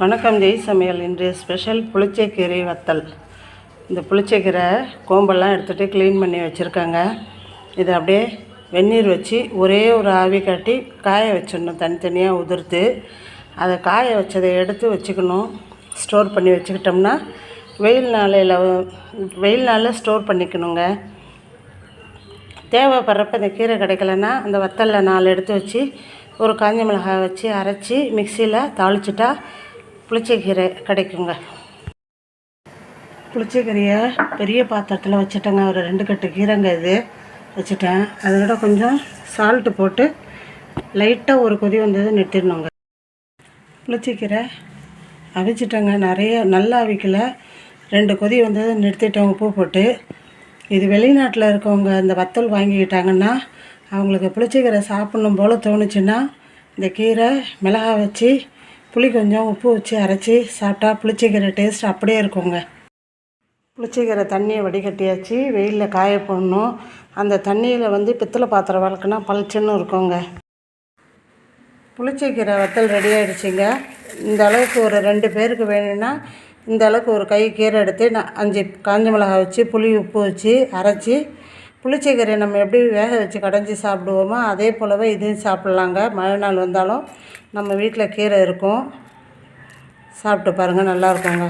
வணக்கம் ஜெய் சமையல். இன்றைய ஸ்பெஷல் புளிச்சக்கீரை வத்தல். இந்த புளிச்சைக்கீரை கோம்பெல்லாம் எடுத்துகிட்டு க்ளீன் பண்ணி வச்சுருக்காங்க. இதை அப்படியே வெந்நீர் வச்சு ஒரே ஒரு ஆவி காட்டி காய வச்சிடணும் தனித்தனியாக உதிர்த்து. அதை காய வச்சதை எடுத்து வச்சுக்கணும். ஸ்டோர் பண்ணி வச்சுக்கிட்டோம்னா வெயில் நாளையில் வெயில் நாளில் ஸ்டோர் பண்ணிக்கணுங்க. தேவைப்படுறப்ப இந்த கீரை கிடைக்கலன்னா அந்த வத்தலில் நாலு எடுத்து வச்சு ஒரு காஞ்ச மிளகாய் வச்சு அரைச்சி மிக்சியில் தாளிச்சிட்டா புளிச்சக்கீரை கிடைக்குங்க. புளிச்சக்கீரையை பெரிய பாத்திரத்தில் வச்சுட்டேங்க. ஒரு ரெண்டு கட்டு கீரைங்க இது வச்சுட்டேன். அதோட கொஞ்சம் சால்ட்டு போட்டு லைட்டாக ஒரு கொதி வந்தது நிறுத்திடணுங்க. புளிச்சக்கீரை அவிச்சிட்டேங்க. நிறைய நல்லா அவிக்கல. ரெண்டு கொதி வந்தது நிறுத்திட்டேன் உப்பு போட்டு இது வெளிநாட்டில் இருக்கவங்க இந்த வத்தல் வாங்கிக்கிட்டாங்கன்னா அவங்களுக்கு புளிச்சக்கீரை சாப்பிட்ணும் போல் தோணுச்சுன்னா இந்த கீரை மிளகாய் வச்சு புளி கொஞ்சம் உப்பு வச்சு அரைச்சி சாப்பிட்டா புளிச்சக்கீரை டேஸ்ட் அப்படியே இருக்குங்க. புளிச்சக்கீரை தண்ணியை வடிகட்டியாச்சு வெயிலில் காய போடணும். அந்த தண்ணியில் வந்து பித்தளை பாத்திரம் வளர்க்குனா பளிச்சுன்னு இருக்குங்க. புளிச்சக்கீரை வத்தல் ரெடி ஆகிடுச்சிங்க இந்த அளவுக்கு ஒரு ரெண்டு பேருக்கு வேணும்னா இந்த அளவுக்கு ஒரு கை கீரை எடுத்து நான் அஞ்சு காஞ்ச மிளகாய் வச்சு புளி உப்பு வச்சு அரைச்சி புளிச்சக்கீரையை நம்ம எப்படி வேக வச்சு கடைஞ்சி சாப்பிடுவோமோ அதே போலவே இதையும் சாப்பிட்லாங்க. மழை நாள் வந்தாலும் நம்ம வீட்டில் கீரை இருக்கும். சாப்பிட்டு பாருங்கள் நல்லாயிருக்குங்க